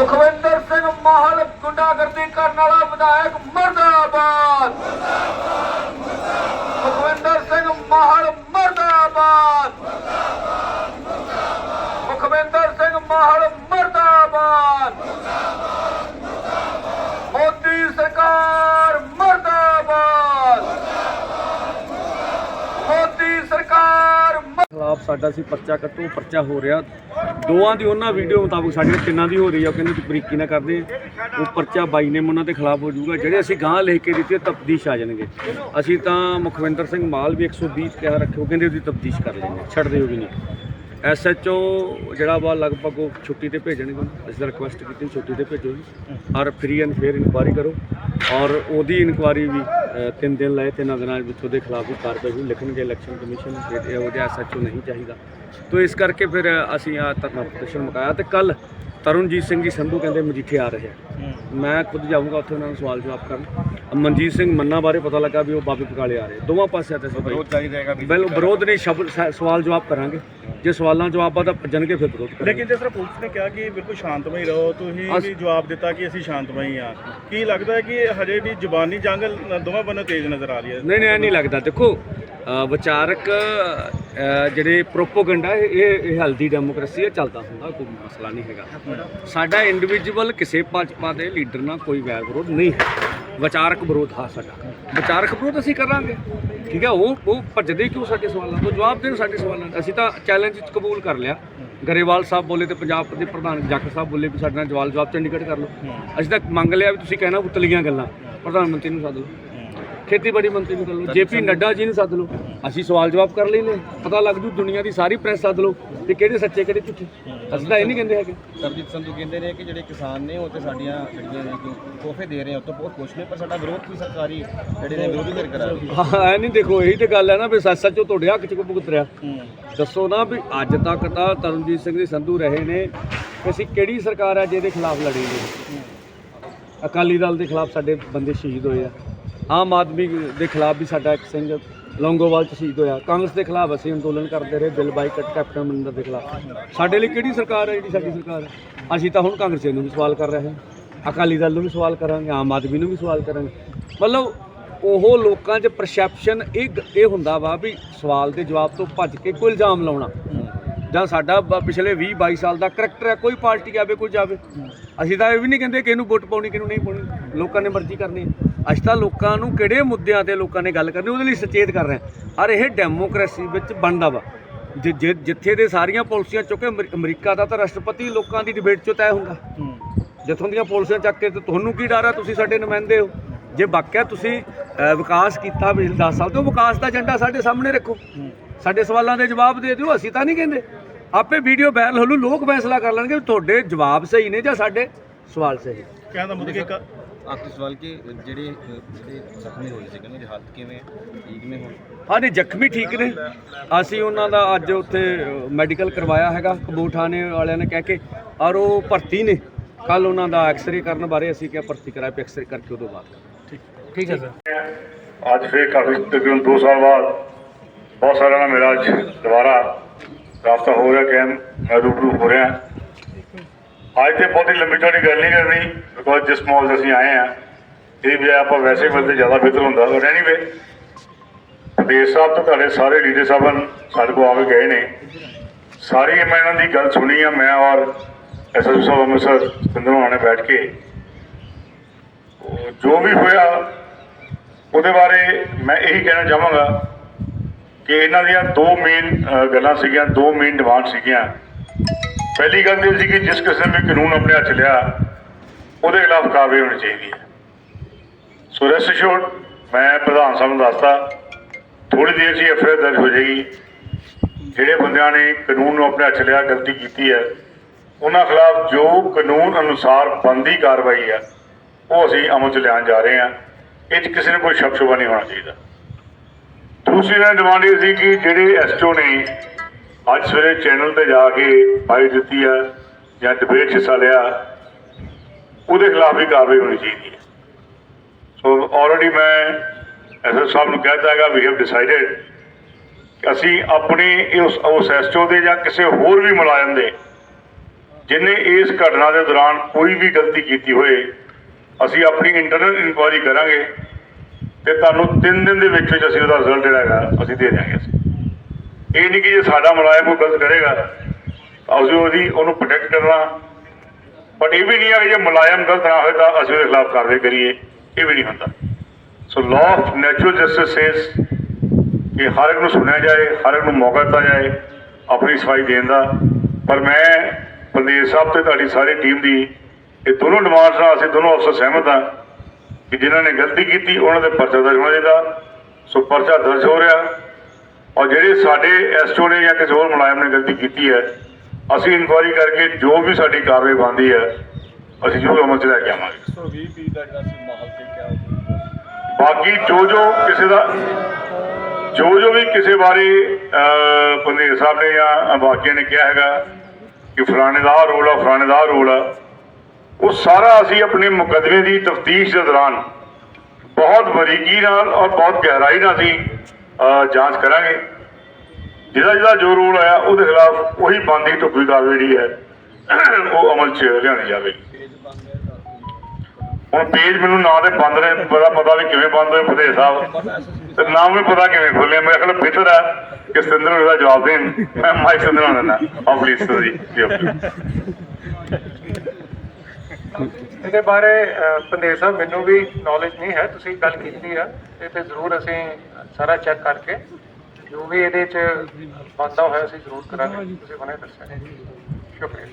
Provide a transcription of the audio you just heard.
ਮੁਖਵਿੰਦਰ ਸਿੰਘ ਮਾਹਲ ਗੁੰਡਾਗਰਦੀ ਕਰਨ ਵਾਲਾ ਵਿਧਾਇਕ ਮਰਦਾਬਾਦ। ਮੁਖਵਿੰਦਰ ਸਿੰਘ ਮਾਹਲ ਮਰਦਾਬਾਦ। ਮੁਖਵਿੰਦਰ ਸਿੰਘ ਮਾਹਲ ਮਰਦਾਬਾਦ। ਮੋਦੀ ਸਰਕਾਰ ਮਰਦਾਬਾਦ। ਮੋਦੀ ਸਰਕਾਰ ਖਿਲਾਫ ਸਾਡਾ ਸੀ ਪਰਚਾ ਕੱਟੋ, ਪਰਚਾ ਹੋ ਰਿਹਾ। ਦੋਵਾਂ ਦੀ ਉਹਨਾਂ ਵੀਡੀਓ ਮੁਤਾਬਕ ਸਾਡੀਆਂ ਤਿੰਨਾਂ ਦੀ ਹੋ ਰਹੀ ਆ, ਉਹ ਕਹਿੰਦੇ ਤੁਸੀਂ ਬਰੀਕੀ ਨਾ ਕਰਦੇ ਉਹ ਪਰਚਾ ਬਾਈ ਨੇ ਉਹਨਾਂ ਦੇ ਖਿਲਾਫ ਹੋ ਜਾਊਗਾ। ਜਿਹੜੇ ਅਸੀਂ ਗਾਂ ਲਿਖ ਕੇ ਦਿੱਤੀ ਤਬਦੀਸ਼ ਆ ਜਾਣਗੇ। ਅਸੀਂ ਤਾਂ ਮੁਖਵਿੰਦਰ ਸਿੰਘ ਮਾਲ ਵੀ 120 ਕਿਹਾ ਰੱਖਿਓ ਕਹਿੰਦੇ ਉਹਦੀ ਤਬਦੀਸ਼ ਕਰ ਲੈਂਦੇ ਛੱਡ ਦਿਓ ਵੀ ਨਹੀਂ। ਐਸਐਚਓ ਜਿਹੜਾ ਵਾ ਲਗਭਗ ਉਹ ਛੁੱਟੀ ਤੇ ਭੇਜਣਗੇ। ਅਸੀਂ ਤਾਂ ਰਿਕੁਐਸਟ ਕੀਤੀ ਛੁੱਟੀ ਤੇ ਭੇਜੋ ਜੀ। ਔਰ ਫ੍ਰੀ ਐਂਡ ਫੇਅਰ ਇਨਕੁਆਰੀ ਕਰੋ। ਔਰ ਉਹਦੀ ਇਨਕੁਆਰੀ ਵੀ ਅ, ਤਿੰਨ ਦਿਨ ਲਏ ਤਿੰਨਾਂ ਦਿਨਾਂ ਵਿੱਚ ਉਹਦੇ ਖਿਲਾਫ ਵੀ ਕਾਰਵਾਈ ਹੋਈ। ਲਿਖਣਗੇ ਇਲੈਕਸ਼ਨ ਕਮਿਸ਼ਨ ਫਿਰ ਇਹ ਉਹ ਜਿਹਾ ਐਸਐਚਓ ਨਹੀਂ ਚਾਹੀਦਾ। ਤੋ ਇਸ ਕਰਕੇ ਫਿਰ ਅਸੀਂ ਆ ਧਰਨਾ ਪ੍ਰਦਰਸ਼ਨ ਮੁਕਾਇਆ ਤੇ ਕੱਲ ਤਰੁਣਜੀਤ ਸਿੰਘ ਜੀ ਸੰਧੂ ਕਹਿੰਦੇ ਮਜੀਠੇ ਆ ਰਹੇ ਆ। ਮੈਂ ਖੁਦ ਜਾਊਂਗਾ ਉੱਥੇ ਉਹਨਾਂ ਨੂੰ ਸਵਾਲ ਜਵਾਬ ਕਰਨ। ਮਨਜੀਤ ਸਿੰਘ ਮੰਨਾ ਬਾਰੇ ਪਤਾ ਲੱਗਾ ਵੀ ਉਹ ਬਾਬੇ ਬਕਾਲੇ ਆ ਰਹੇ ਦੋਵਾਂ ਪਾਸਿਆਂ ਤੇ ਸਭ ਵਿਰੋਧ ਜਾਰੀ ਰਹੇਗਾ ਬਿਲ ਵਿਰੋਧ ਨਹੀਂ ਸ਼ਬਦ ਸ- ਸਵਾਲ ਜਵਾਬ ਕਰਾਂਗੇ। ਜੇ ਸਵਾਲਾਂ ਜਵਾਬਾਂ ਦਾ ਭੱਜਣਗੇ ਫਿਰ ਵਿਰੋਧ ਕਰਾਂਗੇ। ਲੇਕਿਨ ਜਿਸ ਤਰ੍ਹਾਂ ਪੁਲਿਸ ਨੇ ਕਿਹਾ ਕਿ ਬਿਲਕੁਲ ਸ਼ਾਂਤਮਈ ਰਹੋ ਤੁਸੀਂ ਵੀ ਜਵਾਬ ਦਿੱਤਾ ਕਿ ਅਸੀਂ ਸ਼ਾਂਤਮਈ ਆ ਕੀ ਲੱਗਦਾ ਹੈ ਕਿ ਹਜੇ ਵੀ ਜ਼ਬਾਨੀ ਜੰਗ ਦੋਵਾਂ ਬੰਨੋਂ ਤੇਜ਼ ਨਜ਼ਰ ਆ ਰਹੀ ਹੈ? ਨਹੀਂ ਨਹੀਂ ਇਹ ਨਹੀਂ ਲੱਗਦਾ। ਦੇਖੋ ਵਿਚਾਰਕ ਜਿਹੜੇ ਪ੍ਰੋਪੋਗੈਂਡਾ ਇਹ ਇਹ ਇਹ ਹਲਦੀ ਡੈਮੋਕ੍ਰੇਸੀ ਹੈ ਚੱਲਦਾ ਹੁੰਦਾ ਕੋਈ ਮਸਲਾ ਨਹੀਂ ਹੈਗਾ। ਸਾਡਾ ਇੰਡੀਵਿਜੂਅਲ ਕਿਸੇ ਭਾਜਪਾ ਦੇ ਲੀਡਰ ਨਾਲ ਕੋਈ ਵੈਰ ਵਿਰੋਧ ਨਹੀਂ ਹੈ। ਵਿਚਾਰਕ ਵਿਰੋਧ ਹਾਂ ਸਾਡਾ। ਵਿਚਾਰਕ ਵਿਰੋਧ ਅਸੀਂ ਕਰਾਂਗੇ। ਠੀਕ ਹੈ ਉਹ ਉਹ ਭੱਜਦੇ ਕਿਉਂ ਸਾਡੇ ਸਵਾਲਾਂ ਤੋਂ? ਜਵਾਬ ਦੇਣ ਸਾਡੇ ਸਵਾਲਾਂ ਦਾ। ਅਸੀਂ ਤਾਂ ਚੈਲੰਜ ਕਬੂਲ ਕਰ ਲਿਆ। ਗਰੇਵਾਲ ਸਾਹਿਬ ਬੋਲੇ ਤੇ ਪੰਜਾਬ ਦੇ ਪ੍ਰਧਾਨ ਜੱਟ ਸਾਹਿਬ ਬੋਲੇ ਵੀ ਸਾਡੇ ਨਾਲ ਜਵਾਲ ਜਵਾਬ ਚੰਡੀਗੜ੍ਹ ਕਰ ਲਓ। ਅਸੀਂ ਤਾਂ ਮੰਗ ਲਿਆ ਵੀ ਤੁਸੀਂ ਕਹਿਣਾ ਉਤਲੀਆਂ ਗੱਲਾਂ। ਪ੍ਰਧਾਨ ਮੰਤਰੀ ਨੂੰ ਸੱਦ ਲਓ। ਖੇਤੀਬਾੜੀ ਮੰਤਰੀ ਨੂੰ ਕਰ ਲਓ। ਜੇਪੀ ਨੱਡਾ ਜੀ ਨੂੰ ਸੱਦ ਲਓ। ਅਸੀਂ ਸਵਾਲ ਜਵਾਬ ਕਰ ਲੈਨੇ ਪਤਾ ਲੱਗ ਜੂ ਦੁਨੀਆ ਦੀ ਸਾਰੀ ਪ੍ਰੈਸ ਸੱਦ ਲਓ ਕਿ ਕਿਹੜੇ ਸੱਚੇ ਕਿਹੜੇ ਝੂਠੇ। ਅਸੀਂ ਤਾਂ ਇਹ ਨਹੀਂ ਕਹਿੰਦੇ ਹੈਗੇ। ਸਰਜੀਤ ਸੰਧੂ ਕਹਿੰਦੇ ਨੇ ਕਿ ਜਿਹੜੇ ਕਿਸਾਨ ਨੇ ਉਹ ਤੇ ਸਾਡੀਆਂ ਜਿਹੜੀਆਂ ਨੇ ਤੋਹਫੇ ਦੇ ਰਹੇ ਆ ਉਹ ਤੋਂ ਬਹੁਤ ਖੁਸ਼ ਨੇ ਪਰ ਸਾਡਾ ਵਿਰੋਧ ਵੀ ਸਰਕਾਰੀ ਜਿਹੜੇ ਨੇ ਵਿਰੋਧੀ ਧਿਰ ਕਰਾ ਰਹੀ ਹੈ ਐ ਨਹੀਂ ਦੇਖੋ ਇਹੀ ਤੇ ਗੱਲ ਹੈ ਨਾ ਵੀ ਸੱਚ ਸੱਚੋ ਤੁਹਾਡੇ ਹੱਕ ਚ ਕੋ ਭੁਗਤ ਰਿਹਾ। ਦੱਸੋ ਨਾ ਵੀ ਅੱਜ ਤੱਕ ਤਾਂ ਤਰਨਜੀਤ ਸਿੰਘ ਦੀ ਸੰਧੂ ਰਹੇ ਨੇ ਕਿ ਅਸੀਂ ਕਿਹੜੀ ਸਰਕਾਰ ਹੈ ਜਿਹਦੇ ਖਿਲਾਫ ਲੜੀ ਨੇ ਅਕਾਲੀ ਦਲ ਦੇ ਖਿਲਾਫ ਸਾਡੇ ਬੰਦੇ ਸ਼ਹੀਦ ਹੋਏ ਆ। ਆਮ ਆਦਮੀ ਦੇ ਖਿਲਾਫ ਵੀ ਸਾਡਾ ਇੱਕ ਸਿੰਘ ਲੌਂਗੋਵਾਲ ਚ ਸ਼ਹੀਦ ਹੋਇਆ। ਕਾਂਗਰਸ ਦੇ ਖਿਲਾਫ ਅਸੀਂ ਅੰਦੋਲਨ ਕਰਦੇ ਰਹੇ, ਬਿੱਲ ਬਾਈਕਟ ਕੈਪਟਨ ਅਮਰਿੰਦਰ ਦੇ ਖਿਲਾਫ। ਸਾਡੇ ਲਈ ਕਿਹੜੀ ਸਰਕਾਰ ਹੈ, ਜਿਹੜੀ ਸਾਡੀ ਸਰਕਾਰ ਹੈ? ਅਸੀਂ ਤਾਂ ਹੁਣ ਕਾਂਗਰਸੀਆਂ ਨੂੰ ਵੀ ਸਵਾਲ ਕਰ ਰਹੇ ਹਾਂ। ਅਕਾਲੀ ਦਲ ਨੂੰ ਵੀ ਸਵਾਲ ਕਰਾਂਗੇ, ਆਮ ਆਦਮੀ ਨੂੰ ਵੀ ਸਵਾਲ ਕਰਾਂਗੇ। ਮਤਲਬ ਉਹ ਲੋਕਾਂ 'ਚ ਪਰਸੈਪਸ਼ਨ ਇਹ ਇਹ ਹੁੰਦਾ ਵਾ ਵੀ ਸਵਾਲ ਦੇ ਜਵਾਬ ਤੋਂ ਭੱਜ ਕੇ ਕੋਈ ਇਲਜ਼ਾਮ ਲਾਉਣਾ। ਜਾਂ ਸਾਡਾ ਬ- ਪਿਛਲੇ 20 22 ਸਾਲ ਦਾ ਕਰੈਕਟਰ ਹੈ, ਕੋਈ ਪਾਰਟੀ ਆਵੇ, ਕੋਈ ਜਾਵੇ। ਅਸੀਂ ਤਾਂ ਇਹ ਵੀ ਨਹੀਂ ਕਹਿੰਦੇ ਕਿ ਇਹਨੂੰ ਵੋਟ ਪਾਉਣੀ, ਕਿਹਨੂੰ ਨਹੀਂ ਪਾਉਣੀ। ਲੋਕਾਂ ਨੇ ਮਰਜ਼ੀ ਕਰਨੀ ਹੈ। ਅੱਜ ਤਾਂ ਲੋਕਾਂ ਨੂੰ ਕਿਹੜੇ ਮੁੱਦਿਆਂ ਤੇ ਲੋਕਾਂ ਨੇ ਗੱਲ ਕਰਨੀ, ਉਹਦੇ ਲਈ ਸੁਚੇਤ ਕਰ ਰਹੇ ਹਾਂ। ਔਰ ਇਹ ਡੈਮੋਕ੍ਰੇਸੀ ਵਿੱਚ ਬਣਦਾ ਵਾ। ਜਿ- ਜਿੱਥੇ ਦੇ ਸਾਰੀਆਂ ਪਾਲਿਸੀਆਂ ਚੁੱਕੇ ਅਮਰੀਕਾ ਦਾ ਤਾਂ ਰਾਸ਼ਟਰਪਤੀ ਲੋਕਾਂ ਦੀ ਡਿਬੇਟ 'ਚੋਂ ਤੈਅ ਹੁੰਦਾ। ਜਿੱਥੋਂ ਦੀਆਂ ਪਾਲਿਸੀਆਂ ਚੱਕ ਕੇ ਤੇ ਤੁਹਾਨੂੰ ਕੀ ਡਰ ਆ, ਤੁਸੀਂ ਸਾਡੇ ਨੁਮਾਇੰਦੇ ਹੋ। ਜੇ ਵਾਕਿਆ ਤੁਸੀਂ ਵਿਕਾਸ ਕੀਤਾ ਪਿਛਲੇ 10 ਸਾਲ, ਤੋਂ ਵਿਕਾਸ ਦਾ ਏਜੰਡਾ ਸਾਡੇ ਸਾਹਮਣੇ ਰੱਖੋ। ਸਾਡੇ ਸਵਾਲਾਂ ਦੇ ਜਵਾਬ ਦੇ ਦਿਓ, ਅਸੀਂ ਤਾਂ ਨਹੀਂ ਕਹਿੰਦੇ। ਆਪੇ ਵੀਡੀਓ ਵਾਇਰਲ ਹੋ ਲੂ ਲੋਕ ਫੈਸਲਾ ਕਰ ਲੈਣਗੇ ਵੀ ਤੁਹਾਡੇ ਜਵਾਬ ਸਹੀ ਨੇ ਜਾਂ ਸਾਡੇ ਸਵਾਲ ਸਹੀ ਕਹਿਣ ਮਤਲਬ ਕਿ ਆਖਰੀ ਸਵਾਲ ਕਿ ਜਿਹੜੇ ਜਿਹੜੇ ਜ਼ਖਮੀ ਹੋਏ ਸੀ ਉਹਨਾਂ ਦੀ ਹਾਲਤ ਕਿਵੇਂ ਹੈ? ਠੀਕ ਨੇ ਹੁਣ? ਹਾਂ ਨਹੀਂ ਜ਼ਖਮੀ ਠੀਕ ਨੇ। ਅਸੀਂ ਉਹਨਾਂ ਦਾ ਅੱਜ ਉੱਥੇ ਮੈਡੀਕਲ ਕਰਵਾਇਆ ਹੈਗਾ ਕਬੂਠਾਣੇ ਵਾਲਿਆਂ ਨੇ ਕਹਿ ਕੇ ਔਰ ਉਹ ਭਰਤੀ ਨੇ। ਕੱਲ ਉਹਨਾਂ ਦਾ ਐਕਸ-ਰੇ ਕਰਨ ਬਾਰੇ ਅਸੀਂ ਕਿਹਾ ਭਰਤੀ ਕਰਾਇਆ ਪੇ ਐਕਸ-ਰੇ ਕਰਕੇ ਉਦੋਂ ਬਾਅਦ। ਠੀਕ ਠੀਕ ਹੈ ਸਰ। ਅੱਜ ਫਿਰ ਕਾਫੀ ਤਕਰੀਬਨ 2 ਸਾਲ ਬਾਅਦ ਬਹੁਤ ਸਾਰਿਆਂ ਨਾਲ ਮੇਰਾ ਅੱਜ। ਦੁਬਾਰਾ ਰਾਬਤਾ ਹੋ ਰਿਹਾ ਕੈਮ ਮੈਂ ਰੂਬਰੂ ਹੋ ਰਿਹਾ। ਅੱਜ ਤੇ ਬਹੁਤੀ ਲੰਬੀ ਚੌੜੀ ਗੱਲ ਨਹੀਂ ਕਰਨੀ ਬਿਕੋਜ਼ ਜਿਸ ਮਾਹੌਲ 'ਚ ਅਸੀਂ ਆਏ ਆ ਇਹ ਵੀ ਆਪਾਂ ਵੈਸੇ ਮਿਲਦੇ ਜ਼ਿਆਦਾ ਬਿਹਤਰ ਹੁੰਦਾ ਪਰ ਐਨੀਵੇ ਪ੍ਰਦੇਸ਼ ਸਾਹਿਬ ਤੋਂ ਤੁਹਾਡੇ ਸਾਰੇ ਲੀਡਰ ਸਾਹਿਬਾਨ ਸਾਡੇ ਕੋਲ ਆ ਕੇ ਗਏ ਨੇ। ਸਾਰੀ ਮੈਂ ਇਹਨਾਂ ਦੀ ਗੱਲ ਸੁਣੀ ਆ, ਮੈਂ ਔਰ ਐਸਐਸਪੀ ਸਾਹਿਬ ਅੰਮ੍ਰਿਤਸਰ ਸਿੰਧਰੋਂ ਨੇ ਬੈਠ ਕੇ। ਜੋ ਵੀ ਹੋਇਆ, ਉਹਦੇ ਬਾਰੇ ਮੈਂ ਇਹੀ ਕਹਿਣਾ ਚਾਹਾਂਗਾ ਕਿ ਇਹਨਾਂ ਦੀਆਂ ਦੋ ਮੇਨ ਗੱਲਾਂ ਸੀਗੀਆਂ, ਦੋ ਮੇਨ ਡਿਮਾਂਡ ਸੀਗੀਆਂ। ਪਹਿਲੀ ਗੱਲ ਇਹ ਸੀ ਕਿ ਜਿਸ ਕਿਸਮ ਨੇ ਕਾਨੂੰਨ ਆਪਣੇ ਹੱਥ ਲਿਆ, ਉਹਦੇ ਖਿਲਾਫ ਕਾਰਵਾਈ ਹੋਣੀ ਚਾਹੀਦੀ ਹੈ। ਸੋ ਰੈਸਟ ਅਸ਼ੋਰਡ ਮੈਂ ਪ੍ਰਧਾਨ ਸਾਹਿਬ ਨੂੰ ਦੱਸਤਾ ਥੋੜੀ ਦੇਰ 'ਚ ਹੀ ਐਫਆਈਆਰ ਦਰਜ ਹੋ ਜਾਏਗੀ। ਜਿਹੜੇ ਬੰਦਿਆਂ ਨੇ ਕਾਨੂੰਨ ਨੂੰ ਆਪਣੇ ਹੱਥ ਲਿਆ, ਗਲਤੀ ਕੀਤੀ ਹੈ, ਉਹਨਾਂ ਖਿਲਾਫ ਜੋ ਕਾਨੂੰਨ ਅਨੁਸਾਰ ਬੰਦੀ ਕਾਰਵਾਈ ਹੈ, ਉਹ ਅਸੀਂ ਅਮਲ 'ਚ ਲਿਆਉਣ ਜਾ ਰਹੇ ਹਾਂ। ਇਹ 'ਚ ਕਿਸੇ ਨੂੰ ਕੋਈ ਸ਼ੱਕ ਸ਼ੁਬਾ ਨਹੀਂ ਹੋਣਾ ਚਾਹੀਦਾ। ਦੂਸਰੀ ਨਾਲ ਡਿਮਾਂਡ ਇਹ ਸੀ ਕਿ ਜਿਹੜੇ ਐਸਟੋ ਨੇ ਅੱਜ ਸਵੇਰੇ ਚੈਨਲ ਤੇ ਜਾ ਕੇ ਫਾਈਲ ਦਿੱਤੀ ਹੈ ਜਾਂ ਡਿਬੇਟ 'ਚ ਹਿੱਸਾ ਲਿਆ, ਉਹਦੇ ਖਿਲਾਫ ਵੀ ਕਾਰਵਾਈ ਹੋਣੀ ਚਾਹੀਦੀ ਹੈ। ਸੋ ਆਲਰੇਡੀ ਮੈਂ ਐਸਐਸ ਸਾਹਿਬ ਨੂੰ ਕਹਿਤਾ ਹੈਗਾ ਵੀ ਹੈਵ ਡਿਸਾਈਡਡ ਅਸੀਂ ਆਪਣੇ ਉਸ ਉਸ ਐਸਟੋ ਦੇ ਜਾਂ ਕਿਸੇ ਹੋਰ ਵੀ ਮੁਲਾਜ਼ਮ ਦੇ ਜਿਨੇ ਇਸ ਘਟਨਾ ਦੇ ਦੌਰਾਨ ਕੋਈ ਵੀ ਗਲਤੀ ਕੀਤੀ ਹੋਏ, ਅਸੀਂ ਆਪਣੀ ਇੰਟਰਨਲ ਇਨਕੁਆਇਰੀ ਕਰਾਂਗੇ ਤੇ ਤੁਹਾਨੂੰ 3 ਦਿਨ ਦੇ ਵਿੱਚ ਵਿੱਚ ਅਸੀਂ ਉਹਦਾ ਰਿਜ਼ਲਟ ਜਿਹੜਾ ਹੈਗਾ, ਅਸੀਂ ਦੇ ਦਿਆਂਗੇ। ਅਸੀਂ ਇਹ ਨਹੀਂ ਕਿ ਜੇ ਸਾਡਾ ਮੁਲਾਜ਼ਮ ਕੋਈ ਗਲਤ ਕਰੇਗਾ। ਤਾਂ ਅਸੀਂ ਉਹਦੀ ਉਹਨੂੰ ਪ੍ਰੋਟੈਕਟ ਕਰਨਾ। ਬਟ ਇਹ ਵੀ ਨਹੀਂ ਹੈ ਕਿ ਜੇ ਮੁਲਾਜ਼ਮ ਗਲਤ ਨਾ ਹੋਏ ਤਾਂ ਅਸੀਂ ਉਹਦੇ ਖਿਲਾਫ ਕਾਰਵਾਈ ਕਰੀਏ। ਇਹ ਵੀ ਨਹੀਂ ਹੁੰਦਾ। So law of natural justice says ਕਿ ਹਰ ਇੱਕ ਨੂੰ ਸੁਣਿਆ ਜਾਏ, ਹਰ ਇੱਕ ਨੂੰ ਮੌਕਾ ਦਿੱਤਾ ਜਾਏ, ਆਪਣੀ ਸਫ਼ਾਈ ਦੇਣ ਦਾ। ਪਰ ਮੈਂ ਪ੍ਰਦੇਸ਼ ਸਾਹਿਬ ਤੇ ਤੁਹਾਡੀ ਸਾਰੀ ਟੀਮ ਦੀ ਇਹ ਦੋਨੋਂ ਡਿਮਾਂਡਸ ਨਾਲ ਅਸੀਂ ਦੋਨੋਂ ਅਫਸਰ ਸਹਿਮਤ ਹਾਂ ਕਿ ਜਿਨ੍ਹਾਂ ਨੇ ਗਲਤੀ ਕੀਤੀ, ਉਹਨਾਂ ਦੇ ਪਰਚਾ ਦਰਜ ਹੋਣਾ ਚਾਹੀਦਾ। ਸੋ ਪਰਚਾ ਦਰਜ ਹੋ ਰਿਹਾ। ਔਰ ਜਿਹੜੇ ਸਾਡੇ ਐਸਟੋ ਨੇ ਜਾਂ ਕਿਸੇ ਹੋਰ ਮੁਲਾਜ਼ਮ ਨੇ ਗਲਤੀ ਕੀਤੀ ਹੈ ਅਸੀਂ ਇਨਕੁਆਇਰੀ ਕਰਕੇ ਜੋ ਵੀ ਸਾਡੀ ਕਾਰਵਾਈ ਬਣਦੀ ਹੈ ਅਸੀਂ ਜ਼ਰੂਰ ਅਮਲ ਚ ਲੈ ਕੇ ਆਵਾਂਗੇ। 120 ਦਾ ਜਿਹੜਾ ਸੀ ਮਾਹੌਲ ਤੇ ਕਿਆ ਬਾਕੀ ਜੋ ਜੋ ਕਿਸੇ ਦਾ ਜੋ ਜੋ ਵੀ ਕਿਸੇ ਬਾਰੇ ਪੰਦੇਰ ਸਾਹਿਬ ਨੇ ਜਾਂ ਬਾਕੀਆਂ ਨੇ ਕਿਹਾ ਹੈਗਾ ਕਿ ਫਲਾਣੇ ਦਾ ਰੋਲ ਆ ਫਲਾਣੇ ਦਾ ਰੋਲ ਆ ਉਹ ਸਾਰਾ ਅਸੀਂ ਆਪਣੇ ਮੁਕੱਦਮੇ ਦੀ ਤਫਤੀਸ਼ ਦੇ ਦੌਰਾਨ ਬਹੁਤ ਬਰੀਕੀ ਨਾਲ ਔਰ ਬਹੁਤ ਗਹਿਰਾਈ ਨਾਲ ਅਸੀਂ ਜਾਂਚ ਕਰਾਂਗੇ। ਜਿਹਦਾ ਜਿਹਦਾ ਜੋ ਰੋਲ ਆਇਆ, ਉਹਦੇ ਖਿਲਾਫ ਉਹੀ ਬੰਦੀ ਢੁਕਵੀਂ ਕਾਰਵਾਈ ਜਿਹੜੀ ਹੈ, ਉਹ ਅਮਲ 'ਚ ਲਿਆਉਣੀ ਜਾਵੇਗੀ ਹੁਣ ਪੇਜ ਮੈਨੂੰ ਨਾਂ ਦੇ ਬੰਦ ਨੇ, ਪਤਾ ਪਤਾ ਵੀ ਕਿਵੇਂ ਬੰਦ ਹੋਏ ਫਤਿਹ ਸਾਹਿਬ। ਤੇ ਨਾਮ ਵੀ ਪਤਾ ਕਿਵੇਂ ਖੋਲੇ ਮੇਰੇ ਖਿਆਲ ਬਿਹਤਰ ਹੈ ਕਿ ਸਤਿੰਦਰ ਨੂੰ ਇਹਦਾ ਜਵਾਬ ਦੇਣ। ਮੈਂ ਮਾਈਕ ਸਤਿੰਦਰ ਨੂੰ ਦਿੰਦਾ ਆ ਪਲੀਜ਼ ਸਰ ਜੀ ਇਹਦੇ ਬਾਰੇ ਅ, ਪੰਦੇਰ ਸਾਹਿਬ ਮੈਨੂੰ ਵੀ ਨੌਲੇਜ ਨਹੀਂ ਹੈ ਤੁਸੀਂ ਗੱਲ ਕੀਤੀ ਹੈ ਇਹ ਤੇ ਜ਼ਰੂਰ ਅਸੀਂ ਸਾਰਾ ਚੈੱਕ ਕਰਕੇ ਜੋ ਵੀ ਇਹਦੇ ਚ ਬੰਦਾ ਹੋਇਆ ਅਸੀਂ ਜ਼ਰੂਰ ਕਰਾਂਗੇ ਤੁਸੀਂ ਬਣੇ ਦੱਸਿਆ। ਸ਼ੁਕਰੀਆ।